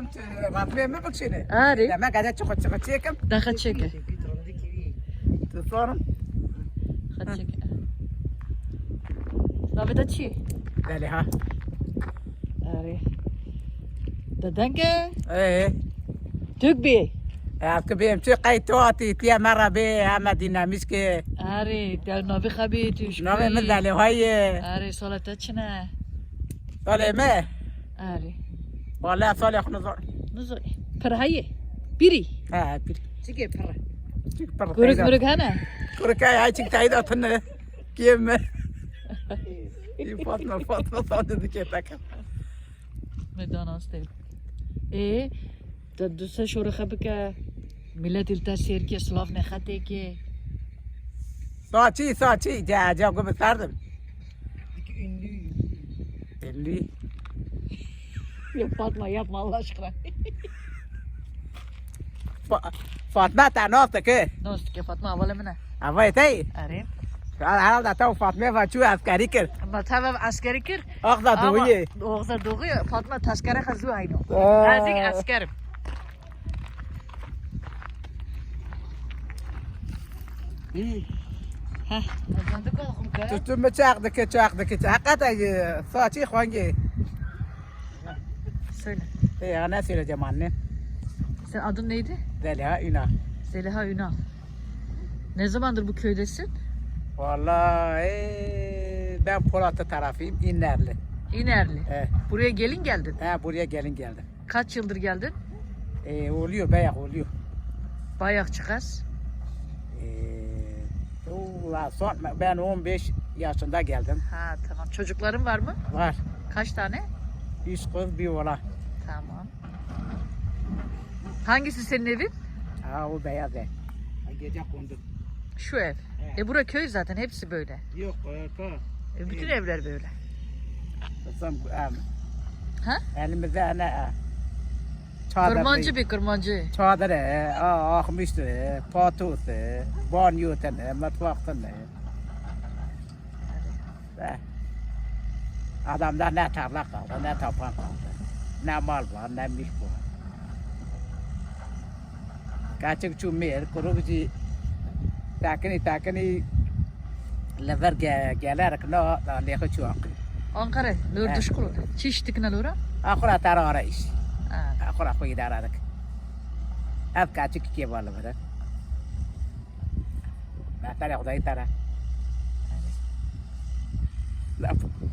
ما بكشيني أري. ما قاعدة تاخذ تاخذ تيكم داخل شيكه تصورم خد شيكه لا بدها شي؟ دالي ها. أري. ددنقه إيه. تقبي عارف بي مشي قيت واتي تيا مرة بي أما دينا مشكي. أري تال نوفي خبيتي شكي نوفي مدالي وهي أري صلاة تشنا صلاة ما؟ أري. Ha bir Çike para. çık par Gürük gürük hana. kurka ay çık tayda atın kim mi Fatma Fatma sandı ki tak Medanas değil. E da dusa şora khabi ka millet iltasir ki Slav ne khate ki. saçı saçı. Ja ja go sardım. Elli Ya فاطمه yapma Allah aşkına. Fa- فاطمه تنها تا که دوست که فاطمه اول منه اول تی آره حالا حال تا فاطمه و چو عسکری کرد مطلب عسکری کرد آخ دا دویه آخ دا دویه فاطمه تسکره خزو اینو از این عسکرم ها تو تو مچاق دکه چاق دکه چاقت ساچی خوانگی Söyle. e ana söyleyeceğim anne Sen adın neydi? Zeliha Ünal Zeliha Ünal. Ne zamandır bu köydesin? Vallahi ben Polatlı tarafıyım İnnerli. İnerli. He, Buraya gelin geldin. he, buraya gelin geldim. Kaç yıldır geldin? E, oluyor bayağı oluyor. Bayak çıkas. E, ulan son, ben 15 yaşında geldim. Ha tamam. Çocukların var mı? Var. Kaç tane? Üç kız bir oğlan. Tamam. Hangisi senin evin? Ha o beyaz ev. Gece kondu. Şu ev. Evet. E bura köy zaten hepsi böyle. Yok ka. E, bütün Evet. evler böyle. Kızım em, Ha? elimizde ne? Çadır. Kırmancı bir kırmancı. Çadırı, akmıştı, patusu, banyosu, mutfakta ne? Ve Adamda ne tarla kaldı, ne tapan kaldı. Ne mal var, ne mülk var. Kaçık çumir, kurucu, takini takini lever ge gelerek no da lehe çok. Ankara. Lur Evet. dış kulu. Çiştik ne lura? Akura tarara iş. Akura koyu daradık. Hep kaçık iki var böyle. Ben tara odayı tara. afgelopen.